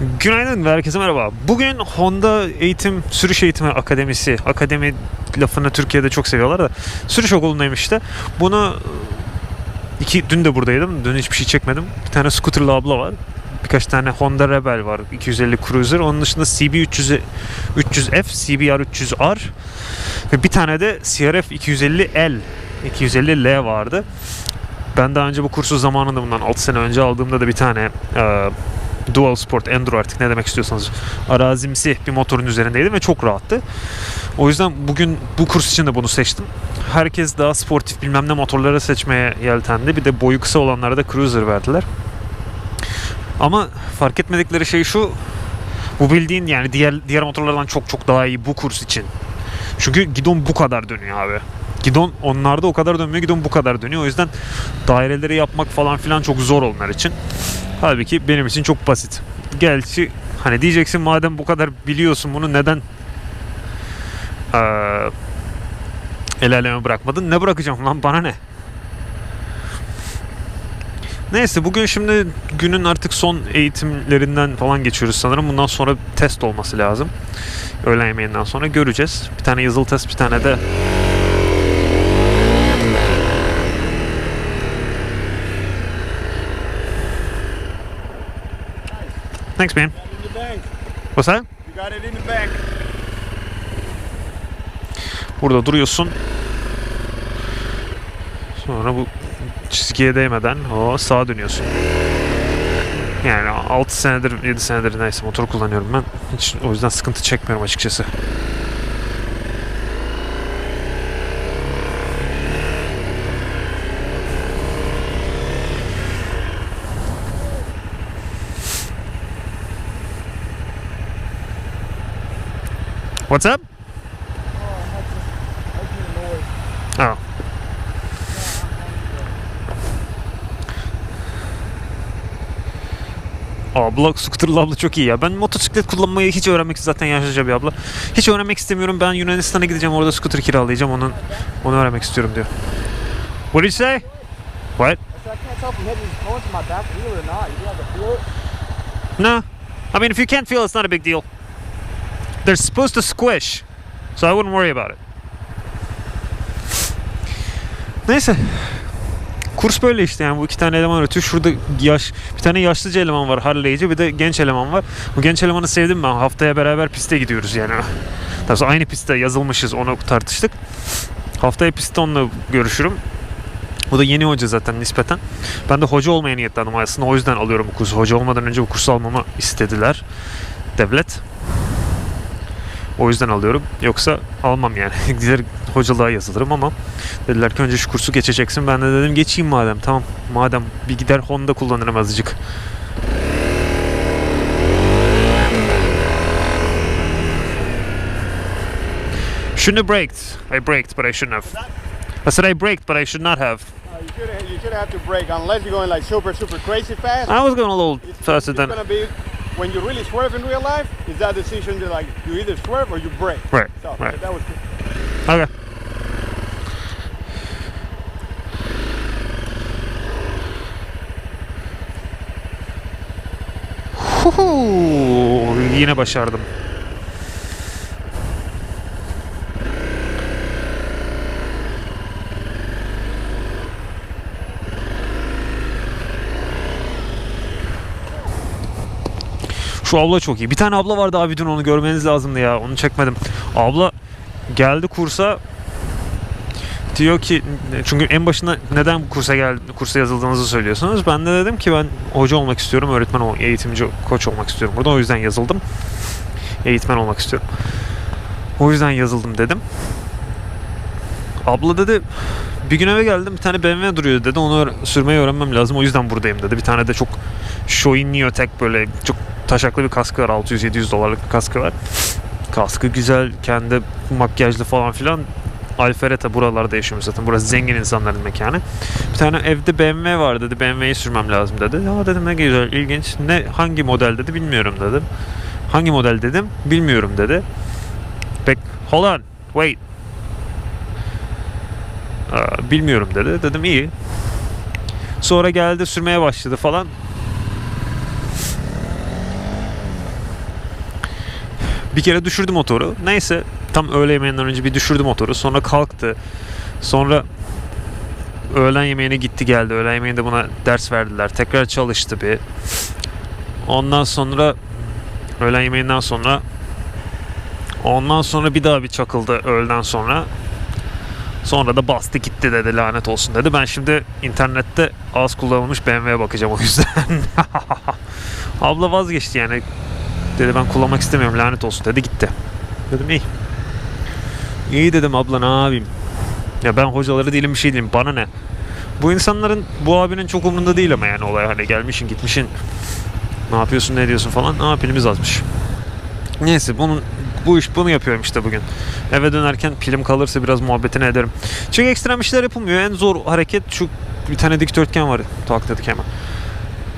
Günaydın ve herkese merhaba. Bugün Honda Eğitim Sürüş Eğitimi Akademisi, akademi lafını Türkiye'de çok seviyorlar da sürüş okulundayım işte. Bunu iki dün de buradaydım. Dün hiçbir şey çekmedim. Bir tane scooterlı abla var. Birkaç tane Honda Rebel var. 250 Cruiser. Onun dışında CB 300 300F, CBR 300R ve bir tane de CRF 250L, 250L vardı. Ben daha önce bu kursu zamanında bundan 6 sene önce aldığımda da bir tane e, Dual Sport Enduro artık ne demek istiyorsanız arazimsi bir motorun üzerindeydim ve çok rahattı. O yüzden bugün bu kurs için de bunu seçtim. Herkes daha sportif bilmem ne motorları seçmeye yeltendi. Bir de boyu kısa olanlara da Cruiser verdiler. Ama fark etmedikleri şey şu. Bu bildiğin yani diğer diğer motorlardan çok çok daha iyi bu kurs için. Çünkü gidon bu kadar dönüyor abi. Gidon onlarda o kadar dönmüyor, gidon bu kadar dönüyor. O yüzden daireleri yapmak falan filan çok zor onlar için. Halbuki benim için çok basit. Gerçi hani diyeceksin madem bu kadar biliyorsun bunu neden eee el aleme bırakmadın? Ne bırakacağım lan bana ne? Neyse bugün şimdi günün artık son eğitimlerinden falan geçiyoruz sanırım. Bundan sonra test olması lazım. Öğlen yemeğinden sonra göreceğiz. Bir tane yazılı test bir tane de Thanks man. What's that? You got it in the bank. Burada duruyorsun. Sonra bu çizgiye değmeden o sağa dönüyorsun. Yani 6 senedir 7 senedir neyse motor kullanıyorum ben. Hiç o yüzden sıkıntı çekmiyorum açıkçası. What's up? Oh. Abla, scooterlı abla çok iyi ya. Ben motosiklet kullanmayı hiç öğrenmek zaten yaşlıca bir abla. Hiç öğrenmek istemiyorum. Ben Yunanistan'a gideceğim. Orada scooter kiralayacağım. Onun onu öğrenmek istiyorum diyor. What did you say? What? No. I mean, if you can't feel it, it's not a big deal. They're supposed to squish. So I wouldn't worry about it. Neyse. Kurs böyle işte yani bu iki tane eleman ötüyor. Şurada yaş bir tane yaşlıca eleman var Harley'ci bir de genç eleman var. Bu genç elemanı sevdim ben. Haftaya beraber piste gidiyoruz yani. Tabii aynı pistte yazılmışız onu tartıştık. Haftaya pistte onunla görüşürüm. Bu da yeni hoca zaten nispeten. Ben de hoca olmaya niyetlendim aslında. O yüzden alıyorum bu kursu. Hoca olmadan önce bu kursu almamı istediler. Devlet. O yüzden alıyorum. Yoksa almam yani. Gider hocalığa yazılırım ama dediler ki önce şu kursu geçeceksin. Ben de dedim geçeyim madem. Tamam. Madem bir gider Honda kullanırım azıcık. Shouldn't have braked. I braked, but I shouldn't have. I said I braked, but I should not have. Uh, you should you should have to brake unless you're going like super super crazy fast. I was going a little faster than. gonna be when you really swerve in real life. Is that decision to like you either swerve or you brake? Right, So right. that was Okay. Huhu, yine başardım. Şu abla çok iyi. Bir tane abla vardı abi dün onu görmeniz lazımdı ya. Onu çekmedim. Abla geldi kursa diyor ki çünkü en başında neden bu kursa gel kursa yazıldığınızı söylüyorsunuz. Ben de dedim ki ben hoca olmak istiyorum, öğretmen ol, eğitimci, koç olmak istiyorum burada. O yüzden yazıldım. Eğitmen olmak istiyorum. O yüzden yazıldım dedim. Abla dedi bir gün eve geldim bir tane BMW duruyor dedi. Onu sürmeyi öğrenmem lazım. O yüzden buradayım dedi. Bir tane de çok Shoei Neotech böyle çok taşaklı bir kaskı var. 600-700 dolarlık bir kaskı var. Kaskı güzel, kendi makyajlı falan filan. Alfereta buralarda yaşıyorum zaten. Burası zengin insanların mekanı. Bir tane evde BMW var dedi. BMW'yi sürmem lazım dedi. Ya dedim ne güzel, ilginç. Ne hangi model dedi bilmiyorum dedim. Hangi model dedim bilmiyorum dedi. Bek hold on, wait. Aa, bilmiyorum dedi. Dedim iyi. Sonra geldi sürmeye başladı falan. Bir kere düşürdü motoru. Neyse tam öğle yemeğinden önce bir düşürdü motoru. Sonra kalktı. Sonra öğlen yemeğine gitti geldi. Öğlen yemeğinde buna ders verdiler. Tekrar çalıştı bir. Ondan sonra öğlen yemeğinden sonra ondan sonra bir daha bir çakıldı öğleden sonra. Sonra da bastı gitti dedi lanet olsun dedi. Ben şimdi internette az kullanılmış BMW'ye bakacağım o yüzden. Abla vazgeçti yani. Dedi ben kullanmak istemiyorum lanet olsun dedi gitti. Dedim iyi. İyi dedim abla ne yapayım. Ya ben hocaları değilim bir şey değilim bana ne. Bu insanların bu abinin çok umurunda değil ama yani olay hani gelmişin gitmişin ne yapıyorsun ne ediyorsun falan. Aa pilimiz azmış. Neyse bunun bu iş bunu yapıyorum işte bugün. Eve dönerken pilim kalırsa biraz muhabbetini ederim. Çünkü ekstrem işler yapılmıyor. En zor hareket şu bir tane dikdörtgen var. Tak dedik hemen.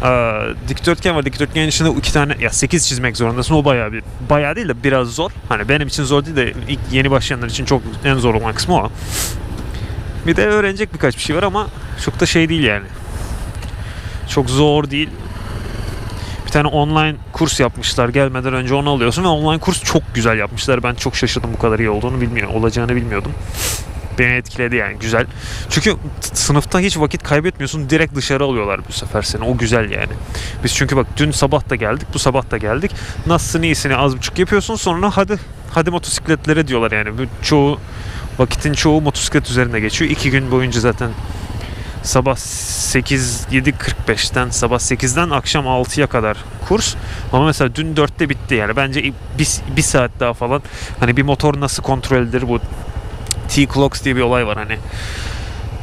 Ee, dikdörtgen var. Dikdörtgenin içinde iki tane ya 8 çizmek zorundasın. O bayağı bir bayağı değil de biraz zor. Hani benim için zor değil de ilk yeni başlayanlar için çok en zor olan kısmı o. Bir de öğrenecek birkaç bir şey var ama çok da şey değil yani. Çok zor değil. Bir tane online kurs yapmışlar. Gelmeden önce onu alıyorsun ve online kurs çok güzel yapmışlar. Ben çok şaşırdım bu kadar iyi olduğunu bilmiyorum. Olacağını bilmiyordum. Beni etkiledi yani güzel. Çünkü sınıfta hiç vakit kaybetmiyorsun. Direkt dışarı alıyorlar bu sefer seni. O güzel yani. Biz çünkü bak dün sabah da geldik. Bu sabah da geldik. Nasılsın iyisini az buçuk yapıyorsun. Sonra hadi hadi motosikletlere diyorlar yani. Çoğu vakitin çoğu motosiklet üzerinde geçiyor. İki gün boyunca zaten sabah 8 7.45'ten sabah 8'den akşam 6'ya kadar kurs. Ama mesela dün 4'te bitti yani. Bence bir, bir saat daha falan hani bir motor nasıl kontrol edilir bu T-Clocks diye bir olay var hani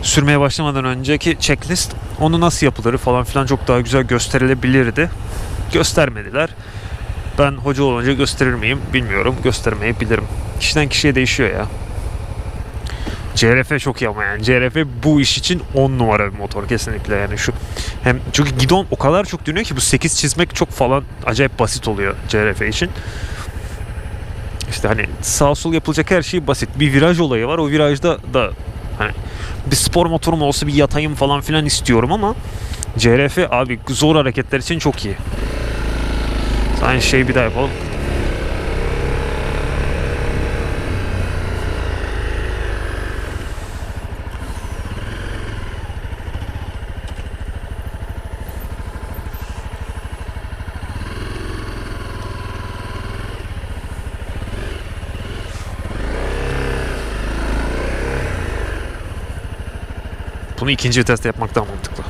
sürmeye başlamadan önceki checklist onu nasıl yapılır falan filan çok daha güzel gösterilebilirdi. Göstermediler. Ben hoca olunca gösterir miyim bilmiyorum. Göstermeyebilirim. Kişiden kişiye değişiyor ya. CRF çok iyi ama yani CRF bu iş için 10 numara bir motor kesinlikle yani şu hem çünkü gidon o kadar çok dönüyor ki bu 8 çizmek çok falan acayip basit oluyor CRF için. İşte hani sağ sol yapılacak her şey basit. Bir viraj olayı var. O virajda da hani bir spor motorum olsa bir yatayım falan filan istiyorum ama CRF abi zor hareketler için çok iyi. Aynı şeyi bir daha yapalım. Bunu ikinci viteste yapmak daha mantıklı.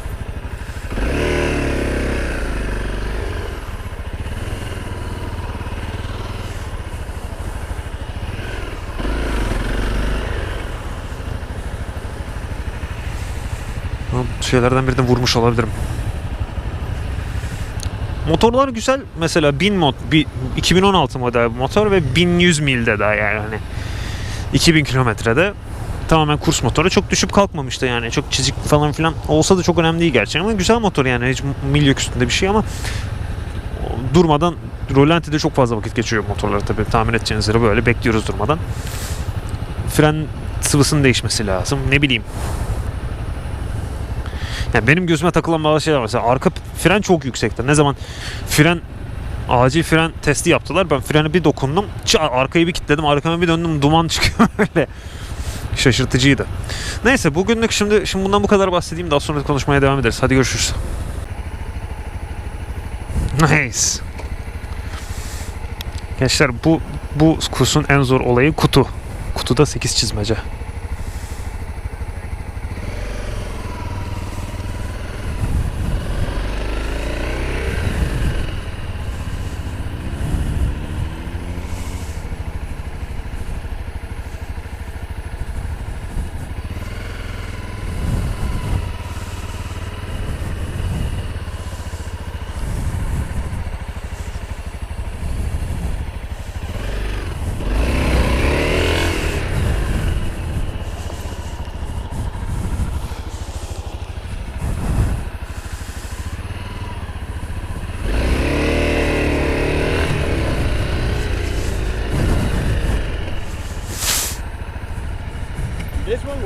Şeylerden birine vurmuş olabilirim. Motorlar güzel. Mesela 1000 mod, bir- 2016 model motor ve 1100 milde daha yani hani 2000 kilometrede tamamen kurs motoru. Çok düşüp kalkmamıştı yani. Çok çizik falan filan olsa da çok önemli değil gerçi ama güzel motor yani. Hiç mil yok üstünde bir şey ama durmadan rolantide çok fazla vakit geçiriyor motorlar tabii. Tahmin edeceğiniz üzere böyle bekliyoruz durmadan. Fren sıvısının değişmesi lazım. Ne bileyim. Yani benim gözüme takılan bazı şeyler var. Mesela arka fren çok yüksekte. Ne zaman fren acil fren testi yaptılar. Ben frene bir dokundum. Arkayı bir kilitledim. Arkama bir döndüm. Duman çıkıyor böyle. Şaşırtıcıydı. Neyse bugünlük şimdi şimdi bundan bu kadar bahsedeyim. Daha sonra konuşmaya devam ederiz. Hadi görüşürüz. Nice. Gençler bu bu kursun en zor olayı kutu. Kutuda 8 çizmece.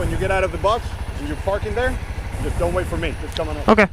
When you get out of the box and you're parking there, just don't wait for me. Just come on up. Okay.